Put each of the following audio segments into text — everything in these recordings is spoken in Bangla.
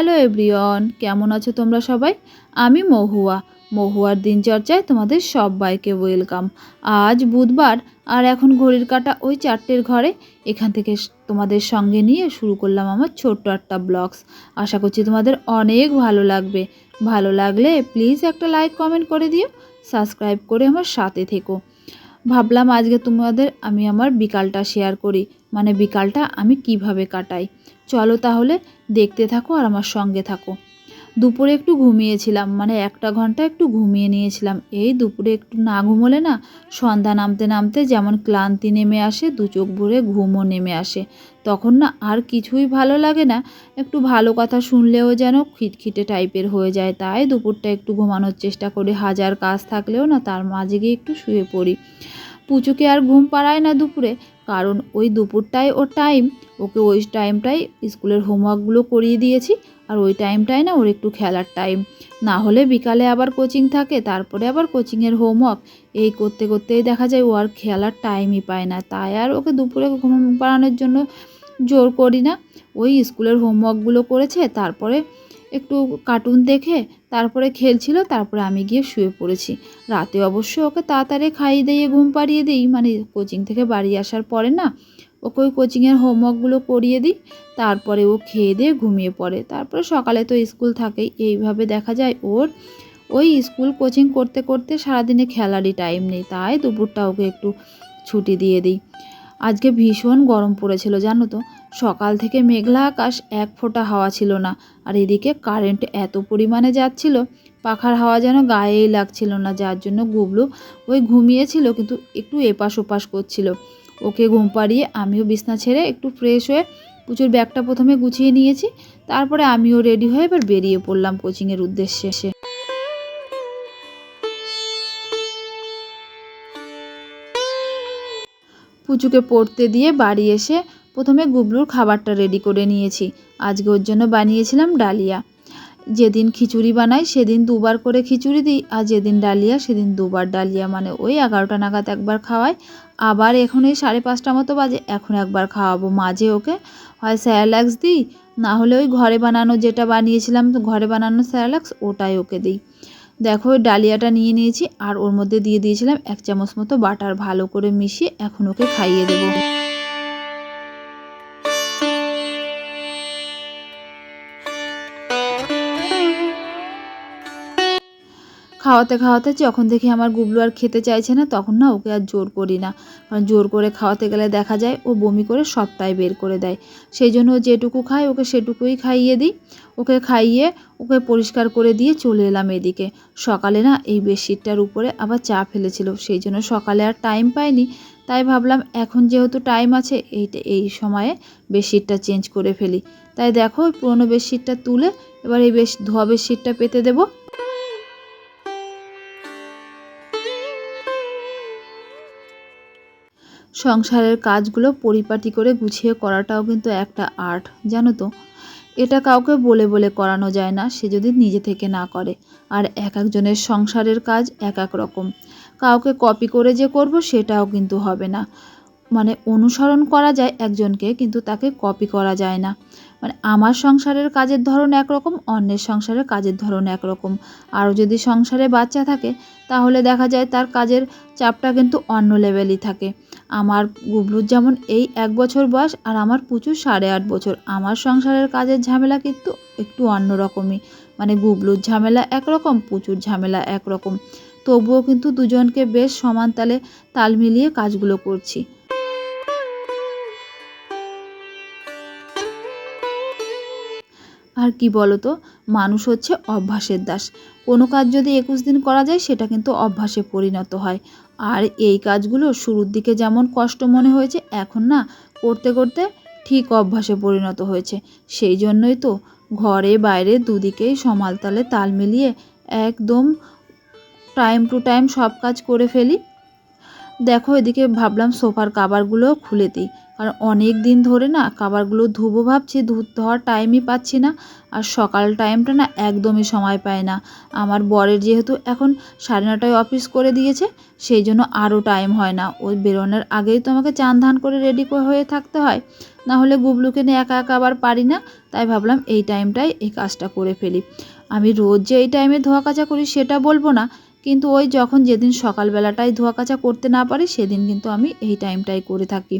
হ্যালো এভরিওয়ান, কেমন আছো তোমরা সবাই? আমি মহুয়া। মহুয়ার দিনচর্চায় তোমাদের সবাইকে ওয়েলকাম। আজ বুধবার, আর এখন ঘড়ির কাটা ওই চারটের ঘরে। এখান থেকে তোমাদের সঙ্গে নিয়ে শুরু করলাম আমার ছোট্ট একটা ব্লগস। আশা করছি তোমাদের অনেক ভালো লাগবে। ভালো লাগলে প্লিজ একটা লাইক, কমেন্ট করে দিও। সাবস্ক্রাইব করে আমার সাথে থেকো। ভাবলাম আজকে তোমাদের, আমি আমার বিকালটা শেয়ার করি। মানে বিকালটা আমি কীভাবে কাটাই? চলো তাহলে দেখতে থাকো আর আমার সঙ্গে থাকো। দুপুরে একটু ঘুমিয়েছিলাম মানে একটা ঘণ্টা একটু ঘুমিয়ে নিয়েছিলাম। এই দুপুরে একটু না ঘুমোলে না সন্ধ্যা নামতে নামতে যেমন ক্লান্তি নেমে আসে, দু চোখ ভরে ঘুমও নেমে আসে। তখন না আর কিছুই ভালো লাগে না, একটু ভালো কথা শুনলেও যেন খিটখিটে টাইপের হয়ে যায়। তাই দুপুরটা একটু ঘুমানোর চেষ্টা করি, হাজার কাজ থাকলেও না তার মাঝে গিয়ে একটু শুয়ে পড়ি। পুচুকে আর ঘুম পাড়ায় না দুপুরে কারণ ওই দুপুরটায় ওর টাইম ওকে ওই টাইমটাই স্কুলের হোমওয়ার্কগুলো করিয়ে দিয়েছি আর ওই টাইমটাই না ওর একটু খেলার টাইম না হলে বিকালে আবার কোচিং থাকে, তারপরে আবার কোচিংয়ের হোমওয়ার্ক এই করতে করতেই দেখা যায় ও আর খেলার টাইমই পায় না। তাই আর ওকে দুপুরে ঘুম পাড়ানোর জন্য জোর করি না। ওই স্কুলের হোমওয়ার্কগুলো করেছে, তারপরে একটু কার্টুন দেখে তারপরে খেলছিল, তারপরে আমি গিয়ে শুয়ে পড়েছি। রাতে অবশ্য ওকে তাড়াতাড়ি খাইয়ে দিয়ে ঘুম পাড়িয়ে দিই মানে কোচিং থেকে বাড়ি আসার পরে না, ওকে ওই কোচিংয়ের হোমওয়ার্কগুলো করিয়ে দিই, তারপরে ও খেয়ে দিয়ে ঘুমিয়ে পড়ে। তারপরে সকালে তো স্কুল থাকেই এইভাবে দেখা যায় ওর, ওই স্কুল কোচিং করতে করতে সারাদিনে খেলারই টাইম নেই, তাই দুপুরটা ওকে একটু ছুটি দিয়ে দিই। আজকে ভীষণ গরম পড়েছিল, জানো তো। সকাল থেকে মেঘলা আকাশ এক ফোঁটা হাওয়া ছিল না, আর এদিকে কারেন্ট এত পরিমাণে যাচ্ছিল, পাখার হাওয়া যেন গায়েই লাগছিল না, যার জন্য গুবলু ওই ঘুমিয়েছিল, কিন্তু একটু এপাশ ওপাশ করছিল। ওকে ঘুম পাড়িয়ে আমিও বিছনা ছেড়ে একটু ফ্রেশ হয়ে পুজোর ব্যাগটা প্রথমে গুছিয়ে নিয়েছি, তারপরে আমিও রেডি হয়ে এবার বেরিয়ে পড়লাম কোচিংয়ের উদ্দেশ্যে। পুচুকে পড়তে দিয়ে বাড়ি এসে প্রথমে গুবলুর খাবারটা রেডি করে নিয়েছি। আজকে ওর জন্য বানিয়েছিলাম ডালিয়া। যেদিন খিচুড়ি বানাই, সেদিন দুবার করে খিচুড়ি দিই, আর যেদিন ডালিয়া, সেদিন দুবার ডালিয়া। মানে ওই এগারোটা নাগাদ একবার খাওয়াই। আবার এখন এই সাড়ে পাঁচটা মতো বাজে, এখন একবার খাওয়াবো মাঝে ওকে। হয় স্যালাক্স দিই, না হলে ওই ঘরে বানানো যেটা বানিয়েছিলাম, ঘরে বানানো স্যালাক্স, ওটাই ওকে দিই। দেখো, ওই ডালিয়াটা নিয়ে নিয়েছি, আর ওর মধ্যে দিয়ে দিয়েছিলাম এক চামচ মতো বাটার। ভালো করে মিশিয়ে এখন ওকে খাইয়ে দেবো। খাওয়াতে খাওয়াতে যখন দেখি আমার গুবলু আর খেতে চাইছে না, তখন না ওকে আর জোর করি না। কারণ জোর করে খাওয়াতে গেলে দেখা যায় ও বমি করে সবটাই বের করে দেয়। সেই জন্য যেটুকু খায় ওকে সেটুকুই খাইয়ে দিই। ওকে খাইয়ে ওকে পরিষ্কার করে দিয়ে চলে এলাম এদিকে। সকালে না এই বেডশিটটার উপরে আবার চা ফেলেছিল, সেই জন্য সকালে আর টাইম পাইনি। তাই ভাবলাম এখন যেহেতু টাইম আছে, এইটা, এই সময়ে বেডশিটটা চেঞ্জ করে ফেলি। তাই দেখো পুরোনো বেডশিটটা তুলে এবার এই বেশ, ধোয়া বেডশিটটা পেতে দেবো। সংসারের কাজগুলো পরিপাটি করে গুছিয়ে করাটাও কিন্তু একটা আর্ট, জানো তো। এটা কাউকে বলে বলে করানো যায় না, সে যদি নিজে থেকে না করে। আর এক একজনের সংসারের কাজ এক এক রকম। কাউকে কপি করে যে করব সেটাও কিন্তু হবে না। মানে অনুসরণ করা যায় একজনকে, কিন্তু তাকে কপি করা যায় না। মানে আমার সংসারের কাজের ধরন একরকম, অন্যের সংসারের কাজের ধরন একরকম। আরও যদি সংসারে বাচ্চা থাকে, তাহলে দেখা যায় তার কাজের চাপটা কিন্তু অন্য লেভেলই থাকে। আমার গুবলুর যেমন এই এক বছর বয়স আর আমার প্রচুর সাড়ে আট বছর। আমার সংসারের কাজের ঝামেলা কিন্তু একটু অন্য রকমই। মানে গুবলুর ঝামেলা একরকম প্রচুর ঝামেলা একরকম। তবুও কিন্তু দুজনকে বেশ সমান তালে তাল মিলিয়ে কাজগুলো করছি। আর কি বলতো? মানুষ হচ্ছে অভ্যাসের দাস। কোনো কাজ যদি একুশ দিন করা যায়, সেটা কিন্তু অভ্যাসে পরিণত হয়। আর এই কাজগুলো শুরুর দিকে যেমন কষ্ট মনে হয়েছে, এখন না করতে করতে ঠিক অভ্যাসে পরিণত হয়েছে। সেই জন্যই তো ঘরে বাইরে দুদিকেই সমাল তালে তাল মিলিয়ে একদম টাইম টু টাইম সব কাজ করে ফেলি। দেখো, এদিকে ভাবলাম সোফার কাভারগুলোও খুলে দিই। কারণ অনেক দিন ধরে না কাভারগুলো ধুবো ভাবছি ধোয়ার টাইমই পাচ্ছি না। আর সকাল টাইমটা না একদমই সময় পায় না। আমার বরের যেহেতু এখন সাড়ে নটায় অফিস করে দিয়েছে, সেই জন্য আরও টাইম হয় না। ওই বেরোনোর আগেই তো আমাকে চান ধান করে রেডি হয়ে থাকতে হয়। না হলে গুবলুকে নিয়ে একা একা আবার পারি না। তাই ভাবলাম এই টাইমটাই এই কাজটা করে ফেলি। আমি রোজ যে এই টাইমে ধোয়া কাচা করি, সেটা বলব না। কিন্তু ওই যখন যেদিন সকালবেলাটাই ধোয়া কাচা করতে না পারি, সেদিন কিন্তু আমি এই টাইমটাই করে থাকি।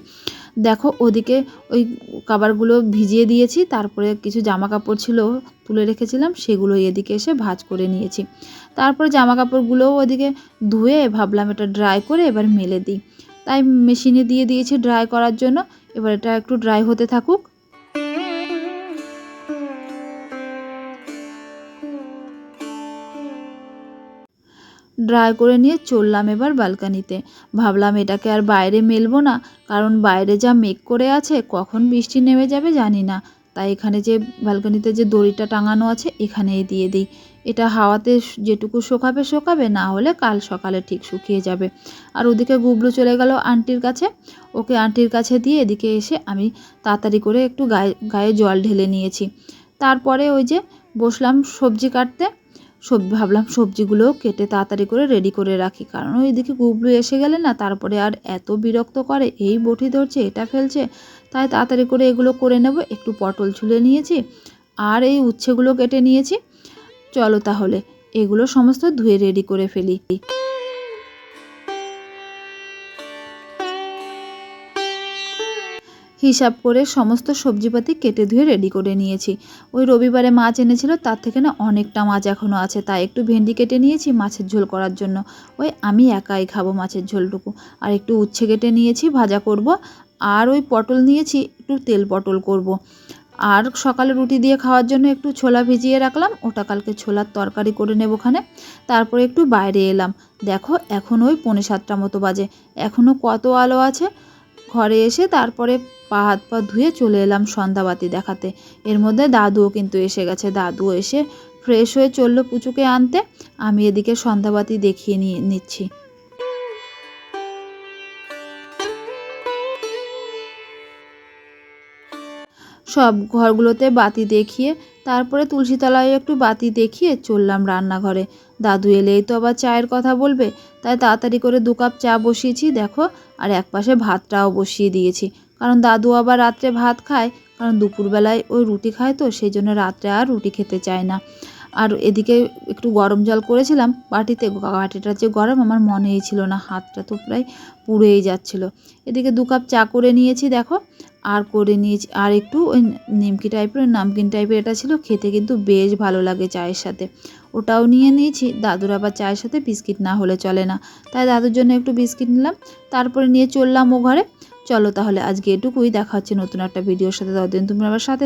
দেখো, ওদিকে ওই কাবারগুলো ভিজিয়ে দিয়েছি, তারপরে কিছু জামা কাপড় ছিল তুলে রেখেছিলাম সেগুলো এদিকে এসে ভাজ করে নিয়েছি। তারপরে জামা কাপড়গুলোও ওদিকে ধুয়ে ভাবলাম এটা ড্রাই করে এবার মেলে দিই। তাই মেশিনে দিয়ে দিয়েছি ড্রাই করার জন্য, এবার এটা একটু ড্রাই হতে থাকুক। ড্রাই করে নিয়ে চললাম এবার ব্যালকানিতে ভাবলাম এটাকে আর বাইরে মেলবো না, কারণ বাইরে যা মেঘ করে আছে, কখন বৃষ্টি নেমে যাবে জানি না। তাই এখানে যে ব্যালকানিতে যে দড়িটা টাঙানো আছে, এখানেই দিয়ে দিই। এটা হাওয়াতে যেটুকু শোকাবে শোকাবে, না হলে কাল সকালে ঠিক শুকিয়ে যাবে। আর ওদিকে গুবলু চলে গেল আন্টির কাছে। ওকে আন্টির কাছে দিয়ে এদিকে এসে আমি তাড়াতাড়ি করে একটু গায়ে গায়ে জল ঢেলে নিয়েছি। তারপরে ওই যে বসলাম সবজি কাটতে। সব ভাবলাম সবজিগুলো কেটে তাড়াতাড়ি করে রেডি করে রাখি। কারণ ওইদিকে গুবলু এসে গেলে না, তারপরে আর এত বিরক্ত করে, এই বটি ধরছে, এটা ফেলছে। তাই তাড়াতাড়ি করে এগুলো করে নেব। একটু পটল ছুলে নিয়েছি আর এই উচ্ছেগুলো কেটে নিয়েছি। চলো তাহলে, এগুলো সমস্ত ধুয়ে রেডি করে ফেলি। হিসাব করে সমস্ত সবজিপাতি কেটে ধুয়ে রেডি করে নিয়েছি। ওই রবিবারে মাছ এনেছিল, তার থেকে না অনেকটা মাছ এখনও আছে, তাই একটু ভেন্ডি কেটে নিয়েছি মাছের ঝোল করার জন্য। ওই আমি একাই খাব মাছের ঝোলটুকু। আর একটু উচ্ছে কেটে নিয়েছি, ভাজা করব, আর ওই পটল নিয়েছি, একটু তেল পটল করব। আর সকালে রুটি দিয়ে খাওয়ার জন্য একটু ছোলা ভিজিয়ে রাখলাম, ওটা কালকে ছোলার তরকারি করে নেব ওখানে। তারপরে একটু বাইরে এলাম। দেখো, এখন ওই পৌনে সাতটা মতো বাজে। এখনও কত আলো আছে। ঘরে এসে তারপরে পা হাত পা ধুয়ে চলে এলাম সন্ধ্যাবাতি দেখাতে। এর মধ্যে দাদুও কিন্তু এসে গেছে। দাদু এসে ফ্রেশ হয়ে চলল পুচুকে আনতে। আমি এদিকে সন্ধ্যাবাতি দেখিয়ে নিয়ে নিচ্ছি। সব ঘরগুলোতে বাতি দেখিয়ে, তারপরে তুলসী তলায় একটু বাতি দেখিয়ে চললাম রান্নাঘরে। দাদু এলেই তো আবার চায়ের কথা বলবে। তাই তাড়াতাড়ি করে দু কাপ চা বসিয়েছি, দেখো। আর এক পাশে ভাতটাও বসিয়ে দিয়েছি। কারণ দাদু আবার রাত্রে ভাত খায়, কারণ দুপুরবেলায় ওই রুটি খায় তো, সেই জন্য রাত্রে আর রুটি খেতে চায় না। আর এদিকে একটু গরম জল করেছিলাম, বাটিতে বাটিটা যে গরম আমার মনেই ছিল না, হাতটা তো প্রায় পুড়েই যাচ্ছিল। এদিকে দু কাপ চা করে নিয়েছি, দেখো। আর করে নিয়েছি, আর একটু ওই নিমকি টাইপের নামকিন টাইপের এটা ছিল, খেতে কিন্তু বেশ ভালো লাগে চায়ের সাথে। ওটাও নিয়ে নিয়েছি, দাদুর আবার চায়ের সাথে বিস্কিট না হলে চলে না। তাই দাদুর জন্য একটু বিস্কিট নিলাম, তারপরে নিয়ে চললাম ও ঘরে। চলো তাহলে আজকে এটুকুই দেখা হচ্ছে নতুন একটা ভিডিওর সাথে ততদিন তুমি আমার সাথে